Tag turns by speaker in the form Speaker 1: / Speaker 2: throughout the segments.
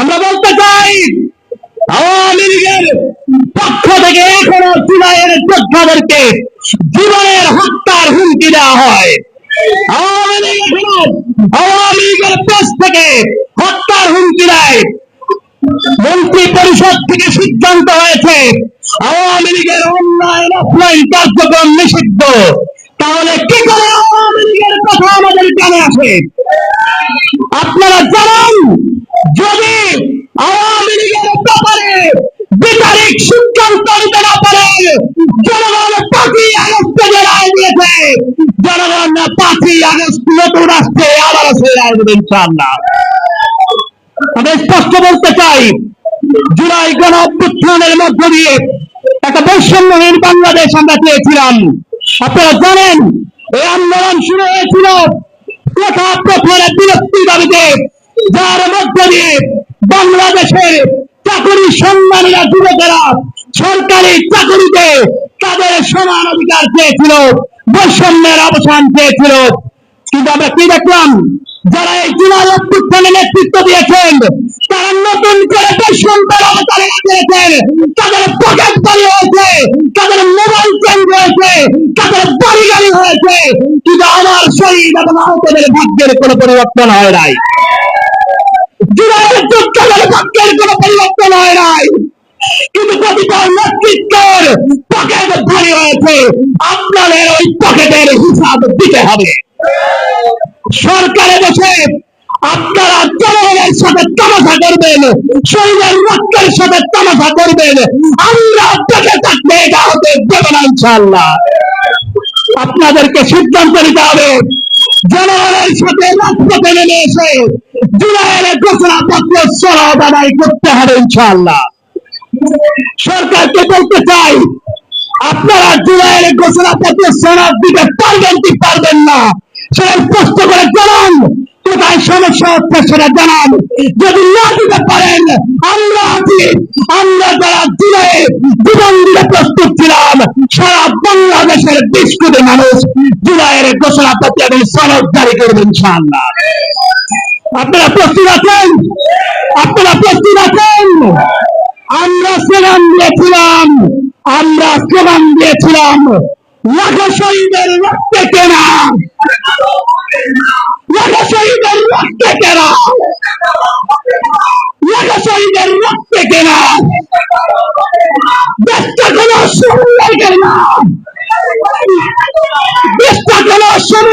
Speaker 1: আমরা বলতে চাই, আওয়ামী লীগের পক্ষ থেকে এখনও জুলাইয়ের যোদ্ধাদেরকে জীবনের হত্যার হুমকি দেওয়া হয়। আওয়ামী লীগ এখনও আওয়ামী লীগের দেশ থেকে হত্যার হুমকি দেয়। মন্ত্রী পরিষদ থেকে সিদ্ধান্ত হয়েছে, আওয়ামী লীগের অনলাইন অফলাইন কার্যক্রম নিষিদ্ধ। তাহলে কি করে আওয়ামী লীগের কথা আমাদের কানে আসে? আপনারা জানান যদি আওয়ামী লীগের ব্যাপারে বিচারিক সিদ্ধান্ত নিতে না পারে, জনগণ পাঁচই আগস্টে যে রায় দিয়েছে, জনগণ পাঁচই আগস্ট নতুন রাষ্ট্রে আবার সে রায় দেবে ইনশাআল্লাহ। আমি স্পষ্ট বলতে চাই, জুলাই গণ অভ্যুত্থানের মধ্য দিয়ে একটা বৈষম্যহীন বাংলাদেশ আমরা চেয়েছিলাম। আপনারা জানেন, এই আন্দোলন শুরু হয়েছিল কোথা প্রথমে বিরক্তি দাবিতে। যার মধ্য দিয়ে বাংলাদেশের চাকরি সম্মানীরা যুবকেরা সরকারি চাকরিতে তাদের সমান অধিকার চেয়েছিল, বৈষম্যের অবসান চেয়েছিল। কিন্তু আমরা কি দেখলাম? যারা এই জুলাই নেতৃত্ব দিয়েছেন, তারা নতুন করে বৈষম্যের অবতারে দিয়েছেন তাদের পকেট বাড়ি হয়েছে, তাদের মোবাইল চেঞ্জ হয়েছে তাদের বাড়ি গাড়ি হয়েছে। কিন্তু আমার শরীর এবং আহতদের ভাগ্যের কোনো পরিবর্তন হয় নাই। আপনাদের ওই পকেটের হিসাব দিতে হবে। সরকারে বসে আপনারা জনগণের সাথে তামাশা করবেন শরীরের রক্তের সাথে তামাশা করবেন। আমরা বেঁচে থাকবে, এটা হতে আপনাদেরকে সিদ্ধান্ত নিতে হবে। জনগণের সাথে রাজপথে নেমে এসে জুলাইয়ের ঘোষণাপত্র সরব আদায় করতে হবে ইনশাল্লাহ সরকারকে বলতে চাই, আপনারা জুলাইয়ের ঘোষণাপত্র সনদ দিতে পারবেন কি পারবেন না সেটা স্পষ্ট করে জানান। কোথায় সমস্যা হচ্ছে জানান, যদি না দিতে পারেন, আমরা আছি, আমরা যারা জুলাই জীবন দিতে প্রস্তুত ছিলাম, সারা বাংলাদেশের বিশ কোটি মানুষ জুলাইয়ের ঘোষণাপত্র এবং সনদ জারি করবেন ইনশাআল্লাহ। আপনারা প্রস্তুত আছেন? আপনারা প্রস্তুত আছেন? আমরা স্লোগান দিয়েছিলাম, আমরা স্লোগান দিয়েছিলাম। লাখ শহীদের রক্তে কেনা। কোন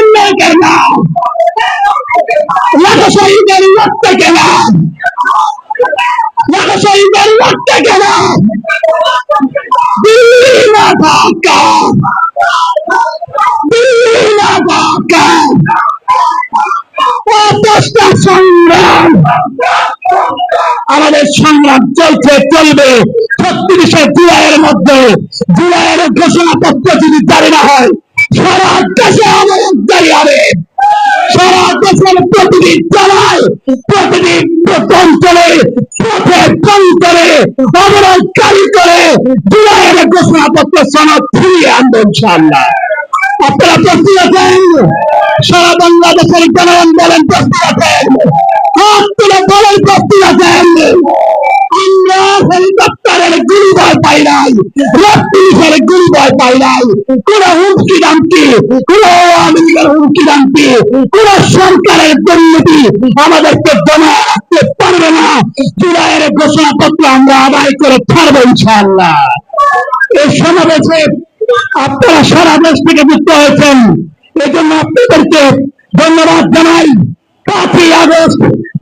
Speaker 1: লাখ শহীদের রক্তে কেনা লাখ শহীদের রক্তে কেনা দিল্লি না ঢাকা দিল্লি না ঢাকা সংগ্রাম আমাদের সংগ্রাম চলছে চলবে ছত্রিশে জুলাইয়ের মধ্যে জুলাইয়ের ঘোষণাপত্র যদি জারি না হয় সারা দেশে অবরোধ জারি হবে। সারা দেশের প্রতিটি জেলায় প্রতিটি অঞ্চলে পথে প্রান্তরে অবরোধকারী করে জুলাইয়ের ঘোষণাপত্র সনদ ফিরিয়ে আনব ইনশাআল্লাহ। আপনারা প্রস্তুত আছেন? সারা বাংলাদেশের জনগণ বলেন, প্রস্তুত আছেন? নাই রথ পুলিশের গুলি হুমকি দামকি, কোন আওয়ামী লীগের হুমকি দামকি সরকারের দুর্নীতি আমাদেরকে জমা রাখতে পারবে না। জুলাইয়ের ঘোষণাপত্র আমরা আদায় করে ছাড়বো এই সমাবেশে আপনারা সারা দেশ থেকে যুক্ত হয়েছেন। এই জন্য আপনাদেরকে ধন্যবাদ জানাই। পাঁচই August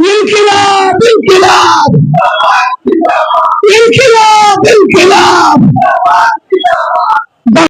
Speaker 1: İnkılap, inkılap. İnkılap, inkılap.